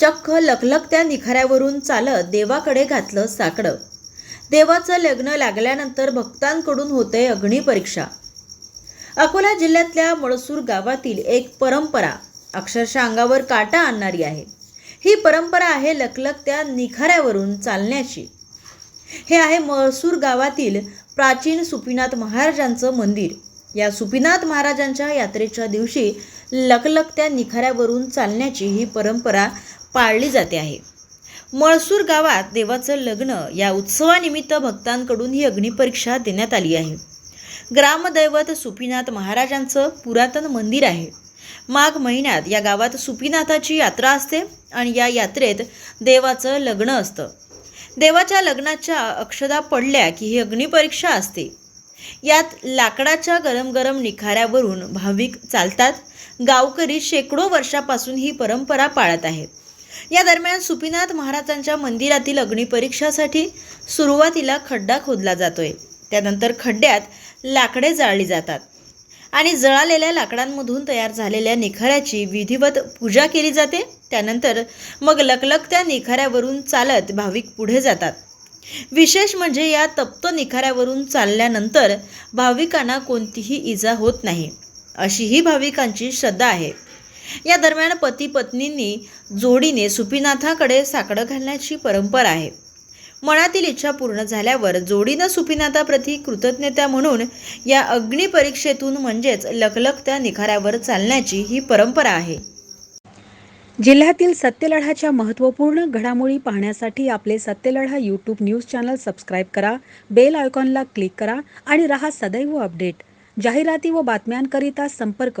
चक्क लखलखत्या निखाऱ्यावरून चालत देवाकडे घातलं साकडं. देवाचं लग्न लागल्यानंतर भक्तांकडून होते अग्निपरीक्षा अकोला जिल्ह्यातल्या मळसूर गावातील एक परंपरा अक्षरशः अंगावर काटा आणणारी आहे. ही परंपरा आहे लखलखत्या निखाऱ्यावरून चालण्याची. हे आहे मळसूर गावातील प्राचीन सुपीनाथ महाराजांचं मंदिर. या सुपीनाथ महाराजांच्या यात्रेच्या दिवशी लखलखत्या निखाऱ्यावरून चालण्याची ही परंपरा पाळली जाते आहे. मळसूर गावात देवाचं लग्न या उत्सवानिमित्त भक्तांकडून ही अग्निपरीक्षा देण्यात आली आहे. ग्रामदैवत सुपीनाथ महाराजांचं पुरातन मंदिर आहे. माघ महिन्यात या गावात सुपीनाथाची यात्रा असते आणि या यात्रेत देवाचं लग्न असतं. देवाच्या लग्नाच्या अक्षदा पडल्या की ही अग्निपरीक्षा असते. यात लाकडाच्या गरम गरम निखाऱ्यावरून भाविक चालतात. गावकरी शेकडो वर्षापासून ही परंपरा पाळत आहेत. या दरम्यान सुपीनाथ महाराजांच्या मंदिरातील अग्निपरीक्षासाठी सुरुवातीला खड्डा खोदला जातोय. त्यानंतर खड्ड्यात लाकडे जाळली जातात आणि जळालेल्या लाकडांमधून तयार झालेल्या निखाऱ्याची विधिवत पूजा केली जाते. त्यानंतर मग लकलकत्या निखाऱ्यावरून चालत भाविक पुढे जातात. विशेष म्हणजे या तप्त निखाऱ्यावरून चालल्यानंतर भाविकांना कोणतीही इजा होत नाही. अशी ही भाविकांची श्रद्धा आहे. या दरम्यान पती पत्नींनी जोडीने सुपीनाथाकडे साकडं घालण्याची परंपरा आहे. मनातील इच्छा पूर्ण झाल्यावर जोडीनं सुपीनाथाप्रती कृतज्ञता म्हणून या अग्निपरीक्षेतून म्हणजेच लखलखत्या निखाऱ्यावर चालण्याची ही परंपरा आहे. जिल्ह्यातील सत्यलढाच्या महत्त्वपूर्ण घडामोडी पाहण्यासाठी आपले Satyaladha YouTube news channel subscribe करा बेल आयकॉनला क्लिक करा आणि रहा सदैव अपडेट जाहिराती व बातम्यांकरिता संपर्क